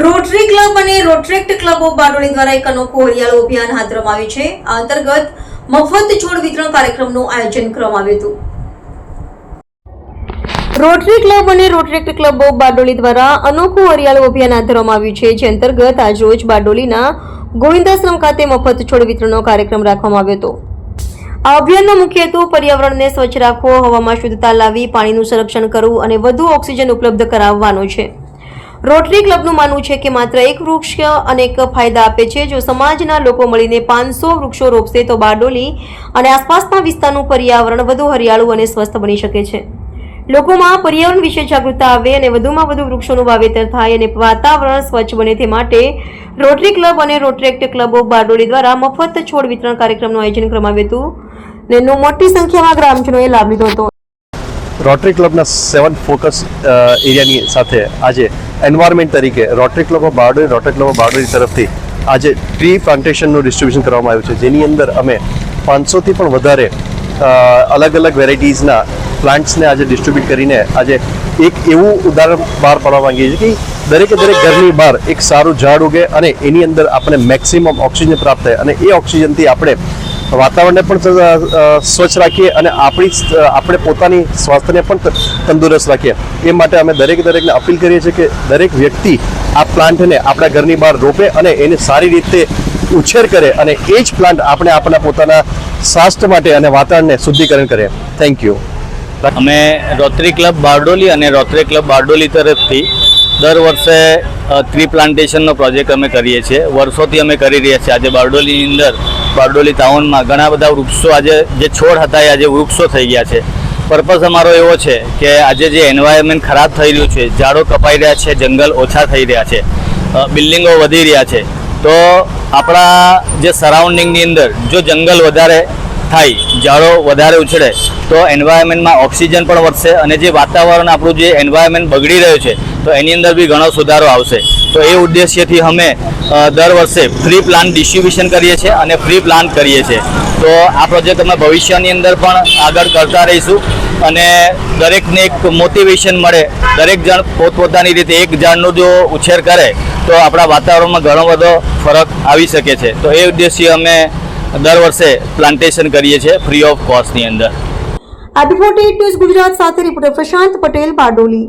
Rotary club અને રોટરેક્ટ club of Bardoli દ્વારા એક અનોખો હરિયાળો અભિયાન હાથ ધરવામાં છે. આ અંતર્ગત મફત છોડ વિતરણ કાર્યક્રમનું આયોજન કરવામાં આવ્યું હતું. રોટરી ક્લબ અને રોટરેક્ટ ક્લબ ઓફ બારડોલી દ્વારા અનોખું હરિયાળું અભિયાન હાથ ધરવામાં આવ્યું છે. જે અંતર્ગત આજરોજ બારડોલીના ગોવિંદાશ્રમ ખાતે મફત છોડ વિતરણનો કાર્યક્રમ રાખવામાં આવ્યો હતો. આ અભિયાનનો મુખ્ય હેતુ પર્યાવરણને સ્વચ્છ રાખવો, હવામાં શુદ્ધતા લાવી પાણીનું સંરક્ષણ કરવું અને વધુ ઓક્સિજન ઉપલબ્ધ કરાવવાનો છે. રોટરી ક્લબનું માનવું છે કે માત્ર એક વૃક્ષ અનેક ફાયદા આપે છે. જો સમાજના લોકો મળીને પાંચસો વૃક્ષો રોપશે તો બારડોલી અને આસપાસના વિસ્તારનું પર્યાવરણ વધુ હરિયાળું અને સ્વસ્થ બની શકે છે. લોકોમાં પર્યાવરણ વિશે જાગૃતતા આવે અને વધુમાં વધુ વૃક્ષોનું વાવેતર થાય અને વાતાવરણ સ્વચ્છ બને તે માટે રોટરી ક્લબ અને રોટરેક્ટ ક્લબ ઓફ બારડોલી દ્વારા મફત છોડ વિતરણ કાર્યક્રમનું આયોજન કરવામાં આવ્યું હતું. મોટી સંખ્યામાં ગ્રામજનોએ લાભ લીધો હતો. રોટરી ક્લબના સેવન ફોકસ એરિયાની સાથે આજે એન્વાયરમેન્ટ તરીકે, Rotary club of Bardoli, Rotary club of Bardoli તરફથી આજે ટ્રી પ્લાન્ટેશનનું ડિસ્ટ્રીબ્યુશન કરવામાં આવ્યું છે, જેની અંદર અમે પાંચસોથી પણ વધારે અલગ અલગ વેરાયટીઝના પ્લાન્ટ્સને આજે ડિસ્ટ્રીબ્યુટ કરીને આજે એક એવું ઉદાહરણ બહાર પાડવા માંગીએ છીએ કે દરેકે દરેક ઘરની બહાર એક સારું ઝાડ ઉગે અને એની અંદર આપણે મેક્સિમમ ઓક્સિજન પ્રાપ્ત થાય અને એ ઓક્સિજનથી આપણે વાતાવરણને પણ સ્વચ્છ રાખીએ અને આપણી આપણે પોતાની સ્વાસ્થ્યને પણ તંદુરસ્ત રાખીએ. એ માટે અમે દરેક દરેકને અપીલ કરીએ છીએ કે દરેક વ્યક્તિ આ પ્લાન્ટને આપણા ઘરની બહાર રોપે અને એને સારી રીતે ઉછેર કરે અને એ જ પ્લાન્ટ આપણે આપણા પોતાના સ્વાસ્થ્ય માટે અને વાતાવરણને શુદ્ધિકરણ કરે. થેન્ક યુ અમે રોટરી ક્લબ બારડોલી અને રોટરી ક્લબ બારડોલી તરફથી દર વર્ષે ટ્રી પ્લાન્ટેશનનો પ્રોજેક્ટ અમે કરીએ છીએ. વર્ષોથી અમે કરી રહ્યા છીએ. આજે બારડોલીની અંદર બારડોલી ટાઉનમાં ઘણા બધા વૃક્ષો આજે જે છોડ હતા એ આજે વૃક્ષો થઈ ગયા છે. પર્પઝ અમારો એવો છે કે આજે જે એન્વાયરમેન્ટ ખરાબ થઈ રહ્યું છે, ઝાડો કપાઈ રહ્યા છે, જંગલ ઓછા થઈ રહ્યા છે બિલ્ડિંગો વધી રહ્યા છે, તો આપણા જે સરાઉન્ડિંગની અંદર જો જંગલ વધારે થાય, ઝાડો વધારે ઉછળે, તો એન્વાયરમેન્ટમાં ઓક્સિજન પણ વધશે અને જે વાતાવરણ આપણું જે એન્વાયરમેન્ટ બગડી રહ્યું છે, તો એની અંદર બી ઘણો સુધારો આવશે. તો એ ઉદ્દેશ્યથી અમે દર વર્ષે ફ્રી પ્લાન ડિસ્ટ્રીબ્યુશન કરીએ છીએ અને ફ્રી પ્લાન કરીએ છીએ. તો આ પ્રોજેક્ટ અમે ભવિષ્યની અંદર પણ આગળ કરતા રહીશું અને દરેકને એક મોટિવેશન મળે. દરેક જણ પોતપોતાની રીતે એક ઝાડનો જો ઉછેર કરે, તો આપણા વાતાવરણમાં ઘણો બધો ફરક આવી શકે છે. તો એ ઉદ્દેશ્ય અમે દર વર્ષે પ્લાન્ટેશન કરીએ છીએ ફ્રી ઓફ કોસ્ટની અંદર. આ બિફોર ન્યૂઝ ગુજરાત સાથે રિપોર્ટર પ્રશાંત પટેલ બારડોલી